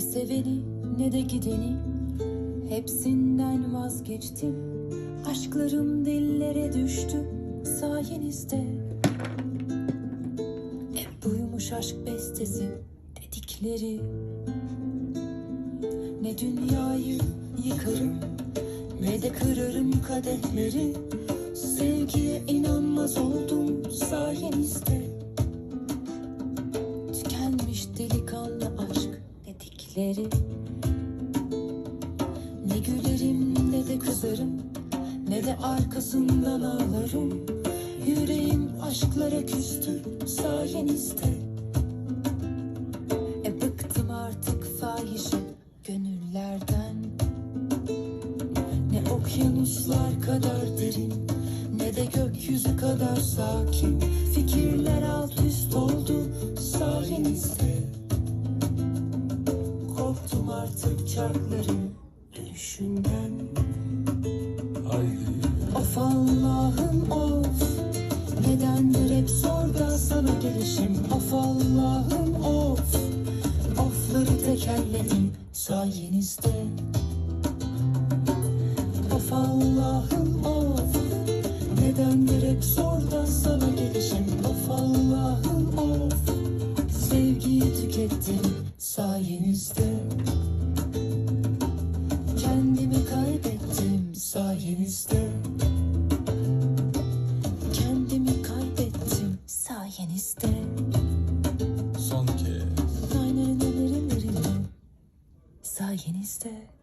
seveni ne de gideni. Hepsinden vazgeçtim. Aşklarım dillere düştü sayenizde. Hep buymuş aşk bestesi dedikleri. Ne dünyayı yıkarım ne de kırarım kadehleri. Sevgiye inanmaz oldum sayenizde. Tükenmiş aşk dedikleri Ne gülerim ne de kızarım Ne de arkasından ağlarım Yüreğim aşklara küstü sayenizde E bıktım artık fahişe gönüllerden. Ne okyanuslar kadar derin Ne de gökyüzü kadar sakin artık çarkların dönüşünden Haydi Of Allah'ım of. Nedendir hep zor da sana gelişim. Of Allah'ım of. Ofları tekerledim sayenizde. Of Allah'ım of. Nedendir hep zor da sana gelişim. Of Allah'ım of. Sevgiyi tükettim sayenizde Son kez. Sayenizde.